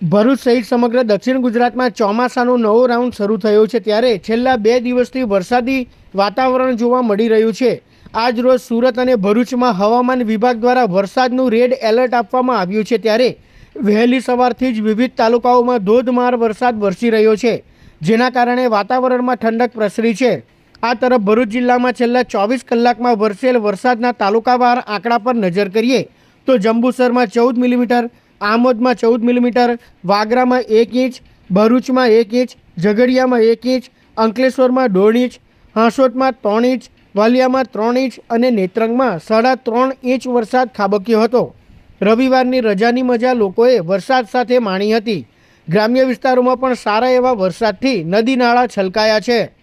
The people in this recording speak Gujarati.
ભરૂચ સહિત સમગ્ર દક્ષિણ ગુજરાતમાં ચોમાસાનો નવો રાઉન્ડ શરૂ થયો છે ત્યારે છેલ્લા બે દિવસથી વરસાદી વાતાવરણ જોવા મળી રહ્યું છે. આજ રોજ સુરત અને ભરૂચમાં હવામાન વિભાગ દ્વારા વરસાદનું રેડ એલર્ટ આપવામાં આવ્યું છે ત્યારે વહેલી સવારથી જ વિવિધ તાલુકાઓમાં ધોધમાર વરસાદ વરસી રહ્યો છે, જેના કારણે વાતાવરણમાં ઠંડક પ્રસરી છે. આ તરફ ભરૂચ જિલ્લામાં છેલ્લા ચોવીસ કલાકમાં વરસેલ વરસાદના તાલુકાવાર આંકડા પર નજર કરીએ તો જંબુસરમાં ચૌદ મિલીમીટર આમોદમાં ચૌદ મિલીમીટર વાગરામાં એક ઇંચ, ભરૂચમાં એક ઇંચ, ઝઘડિયામાં એક ઇંચ, અંકલેશ્વરમાં દોઢ ઇંચ, હાંસોટમાં ત્રણ ઇંચ, વાલિયામાં ત્રણ ઇંચ અને નેત્રંગમાં સાડા ત્રણ ઇંચ વરસાદ ખાબક્યો હતો. રવિવારની રજાની મજા લોકોએ વરસાદ સાથે માણી હતી. ગ્રામ્ય વિસ્તારોમાં પણ સારા એવા વરસાદથી નદી નાળા છલકાયા છે.